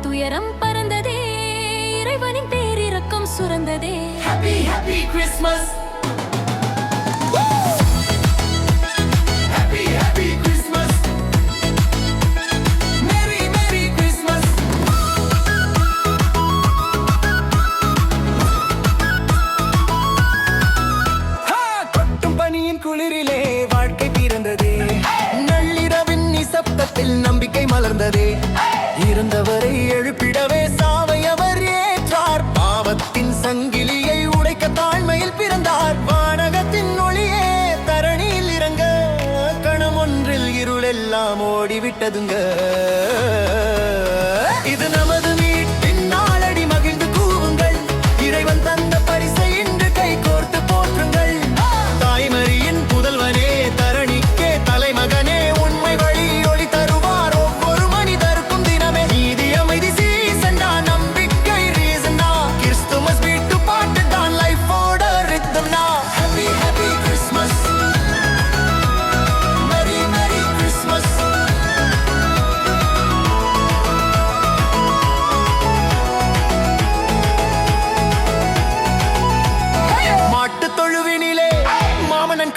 துயரம் பறந்ததே இறைவனின் பேரிரக்கம் சுரந்ததே Happy, happy Christmas. Happy, happy Christmas. Merry, Merry Christmas. ஹா, கொட்டும் பனியின் குளிரிலே வாழ்க்கை பிறந்ததே நள்ளிரவின் நிசப்தத்தில் நம்பிக்கை மலர்ந்ததே எல்லாம் ஓடிவிட்டதுங்க. இது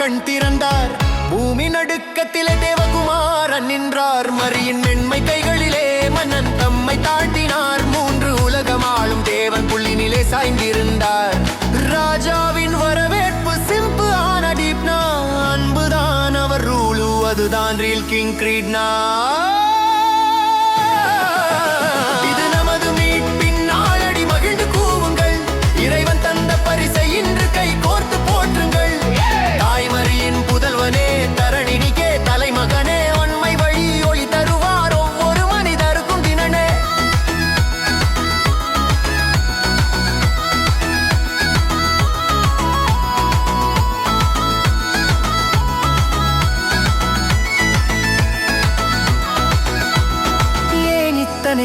கண் திறந்தார். பூமி நடுக்கத்திலே தேவகுமாரன் நின்றார் மரியின் மென்மை கைகளிலே மன்னன் தம்மை தாழ்த்தினார். மூன்று உலகமாளும் தேவன் புள்ளினிலே சாய்ந்திருந்தார். ராஜாவின் வரவேற்பு சிம்பு ஆன டீப்னா அன்புதான் அவர் ரூலு அதுதான் ரீல் கிங் கிரீட்னா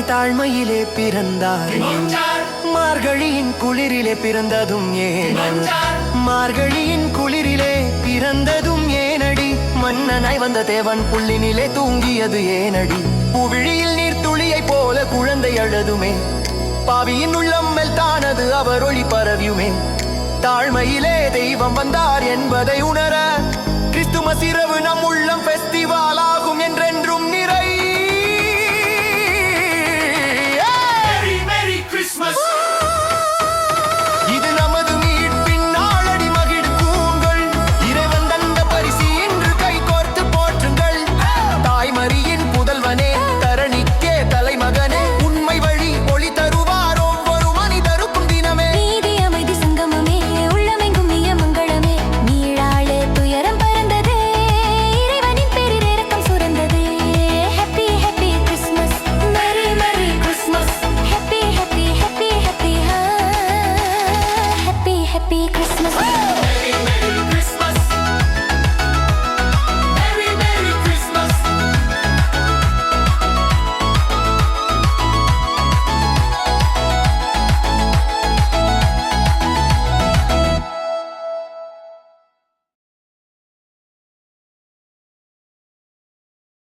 ஏன் தாழ்மையிலே பிறந்தார் மார்கழியின் குளிரிலே பிறந்ததும் ஏன்? மார்கழியின் குளிரிலே பிறந்ததும் ஏனடி? மன்னனாய் வந்த தேவன் புள்ளினிலே தூங்கியது ஏனடி? புவிழியில் நீர் துளியைப் போல குழந்தை அழுதுமே. பாவியின் உள்ளம் தானது அவர் ஒளி பரவியுமே. தாழ்மையிலே தெய்வம் வந்தார் என்பதை உணர